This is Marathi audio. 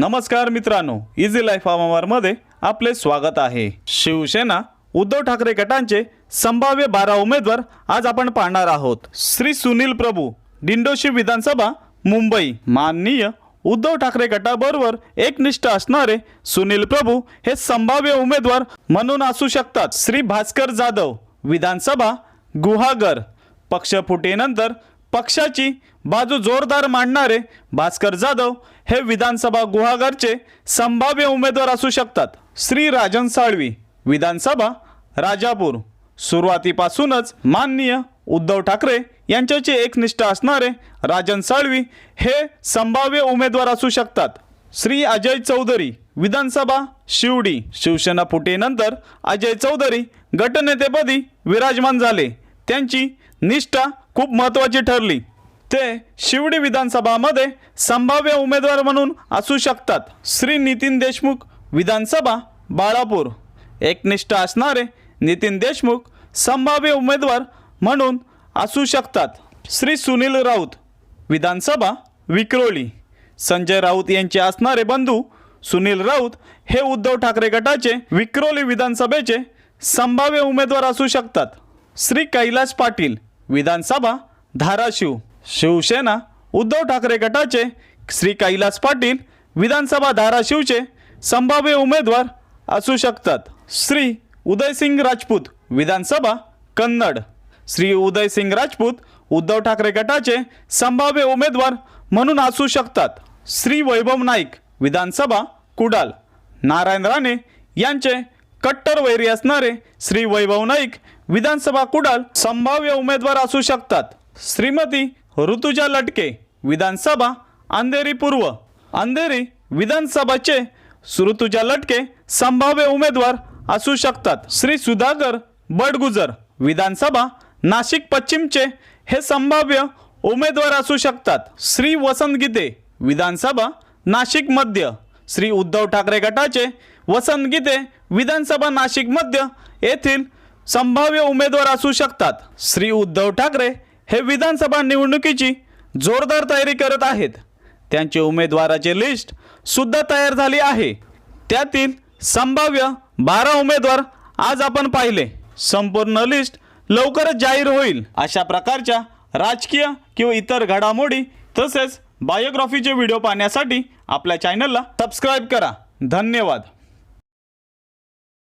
नमस्कार मित्रांनो इझी लाईफमध्ये आपले स्वागत आहे. शिवसेना उद्धव ठाकरे गटांचे संभाव्य बारा उमेदवार आज आपण पाहणार आहोत. श्री सुनील प्रभू दिंडोशी विधानसभा मुंबई. माननीय उद्धव ठाकरे गटाबरोबर एकनिष्ठ असणारे सुनील प्रभू हे संभाव्य उमेदवार म्हणून असू शकतात. श्री भास्कर जाधव विधानसभा गुहागर. पक्षफुटीनंतर पक्षाची बाजू जोरदार मांडणारे भास्कर जाधव हे विधानसभा गुहागरचे संभाव्य उमेदवार असू शकतात. श्री राजन साळवी विधानसभा राजापूर. सुरुवातीपासूनच माननीय उद्धव ठाकरे यांच्याचे एकनिष्ठ असणारे राजन साळवी हे संभाव्य उमेदवार असू शकतात. श्री अजय चौधरी विधानसभा शिवडी. शिवसेना फुटीनंतर अजय चौधरी गटनेतेपदी विराजमान झाले. त्यांची निष्ठा खूप महत्त्वाची ठरली. ते शिवडी विधानसभामध्ये संभाव्य उमेदवार म्हणून असू शकतात. श्री नितीन देशमुख विधानसभा बाळापूर. एकनिष्ठ असणारे नितीन देशमुख संभाव्य उमेदवार म्हणून असू शकतात. श्री सुनील राऊत विधानसभा विक्रोळी. संजय राऊत यांचे असणारे बंधू सुनील राऊत हे उद्धव ठाकरे गटाचे विक्रोली विधानसभेचे संभाव्य उमेदवार असू शकतात. श्री कैलास पाटील विधानसभा धाराशिव शिवसेना उद्धव ठाकरे गटाचे श्री कैलास पाटील विधानसभा धाराशिवचे संभाव्य उमेदवार असू शकतात. श्री उदयसिंग राजपूत विधानसभा कन्नड. श्री उदयसिंग राजपूत उद्धव ठाकरे गटाचे संभाव्य उमेदवार म्हणून असू शकतात. श्री वैभव नाईक विधानसभा कुडाल. नारायण राणे यांचे कट्टर वैरी असणारे श्री वैभव नाईक विधानसभा कुडाल संभाव्य उमेदवार असू शकतात. श्रीमती ऋतुजा लटके विधानसभा अंधेरी पूर्व अंधेरी विधानसभाचे ऋतुजा लटके संभाव्य उमेदवार असू शकतात. श्री सुधाकर बडगुजर विधानसभा नाशिक पश्चिमचे हे संभाव्य उमेदवार असू शकतात. श्री वसंत गीते विधानसभा नाशिक मध्य श्री उद्धव ठाकरे गटाचे वसंत गीते विधानसभा नाशिक मध्य येथील संभाव्य उमेदवार असू शकतात. श्री उद्धव ठाकरे हे विधानसभा निवडणुकीची जोरदार तयारी करत आहेत. त्यांचे उमेदवाराचे लिस्ट सुद्धा तयार झाली आहे. त्यातील संभाव्य बारा उमेदवार आज आपण पाहिले. संपूर्ण लिस्ट लवकरच जाहीर होईल. अशा प्रकारच्या राजकीय किंवा इतर घडामोडी तसेच बायोग्राफीचे व्हिडिओ पाहण्यासाठी आपल्या चॅनलला सबस्क्राईब करा. धन्यवाद.